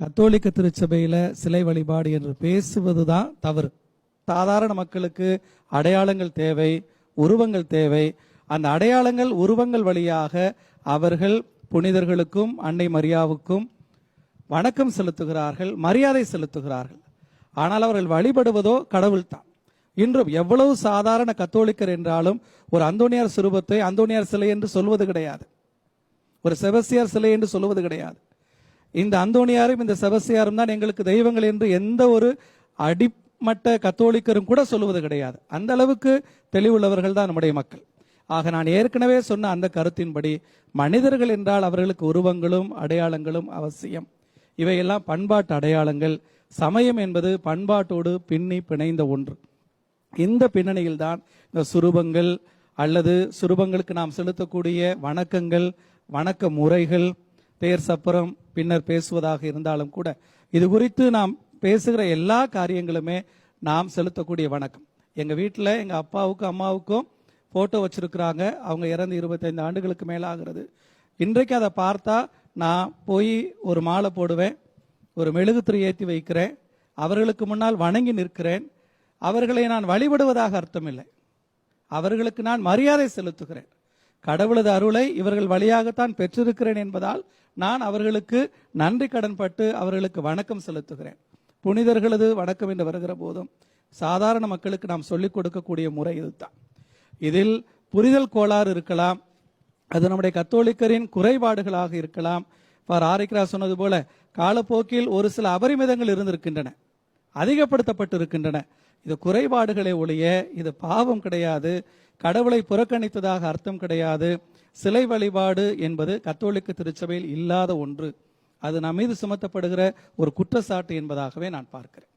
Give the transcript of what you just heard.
கத்தோலிக்க திருச்சபையில் சிலை வழிபாடு என்று பேசுவதுதான் தவறு. சாதாரண மக்களுக்கு அடையாளங்கள் தேவை உருவங்கள் தேவை. அந்த அடையாளங்கள் உருவங்கள் வழியாக அவர்கள் புனிதர்களுக்கும் அன்னை மரியாவுக்கும் வணக்கம் செலுத்துகிறார்கள் மரியாதை செலுத்துகிறார்கள். ஆனால் அவர்கள் வழிபடுவதோ கடவுள்தான். இன்றும் எவ்வளவு சாதாரண கத்தோலிக்கர் என்றாலும் ஒரு அந்தோனியார் சுரூபத்தை அந்தோனியார் சிலை என்று சொல்வது கிடையாது. ஒரு செபஸ்தியார் சிலை என்று சொல்லுவது கிடையாது. இந்த அந்தோணியாரும் இந்த செபஸ்தியாரும் தான் எங்களுக்கு தெய்வங்கள் என்று எந்த ஒரு அடிமட்ட கத்தோலிக்கரும் கூட சொல்லுவது கிடையாது. அந்த அளவுக்கு தெளிவுள்ளவர்கள் தான் நம்முடைய மக்கள். ஆக நான் ஏற்கனவே சொன்ன அந்த கருத்தின்படி மனிதர்கள் என்றால் அவர்களுக்கு உருவங்களும் அடையாளங்களும் அவசியம். இவையெல்லாம் பண்பாட்டு அடையாளங்கள். சமயம் என்பது பண்பாட்டோடு பின்னி பிணைந்த ஒன்று. இந்த பின்னணியில் தான் இந்த சுரூபங்கள் அல்லது சுரூபங்களுக்கு நாம் செலுத்தக்கூடிய வணக்கங்கள் வணக்க முறைகள் பேர் சப்புரம் பின்னர் பேசுவதாக இருந்தாலும் கூட இது குறித்து நாம் பேசுகிற எல்லா காரியங்களுமே நாம் செலுத்தக்கூடிய வணக்கம். எங்கள் வீட்டில் எங்கள் அப்பாவுக்கும் அம்மாவுக்கும் ஃபோட்டோ வச்சுருக்குறாங்க. அவங்க இறந்து இருபத்தைந்து ஆண்டுகளுக்கு மேலாகிறது. இன்றைக்கு அதை பார்த்தா நான் போய் ஒரு மாலை போடுவேன் ஒரு மெழுகுத்திரை ஏற்றி வைக்கிறேன் அவர்களுக்கு முன்னால் வணங்கி நிற்கிறேன். அவர்களை நான் வழிபடுவதாக அர்த்தமில்லை. அவர்களுக்கு நான் மரியாதை செலுத்துகிறேன். கடவுளது அருளை இவர்கள் வழியாகத்தான் பெற்றிருக்கிறேன் என்பதால் நான் அவர்களுக்கு நன்றி கடன்பட்டு அவர்களுக்கு வணக்கம் செலுத்துகிறேன். புனிதர்களது வணக்கம் என்று வருகிற போதும் சாதாரண மக்களுக்கு நாம் சொல்லிக் கொடுக்கக்கூடிய முறை இதுதான். இதில் புரிதல் கோளாறு இருக்கலாம் அது நம்முடைய கத்தோலிக்கரின் குறைபாடுகளாக இருக்கலாம். பார் ஆரிக்ரா சொன்னது போல காலப்போக்கில் ஒரு சில அபரிமிதங்கள் இருந்திருக்கின்றன அதிகப்படுத்தப்பட்டு இருக்கின்றன இது குறைபாடுகளை ஒழிய இது பாவம் கிடையாது. கடவுளை புறக்கணித்ததாக அர்த்தம் கிடையாது. சிலை வழிபாடு என்பது கத்தோலிக்க திருச்சபையில் இல்லாத ஒன்று. அது நம் மீது சுமத்தப்படுகிற ஒரு குற்றச்சாட்டு என்பதாகவே நான் பார்க்கிறேன்.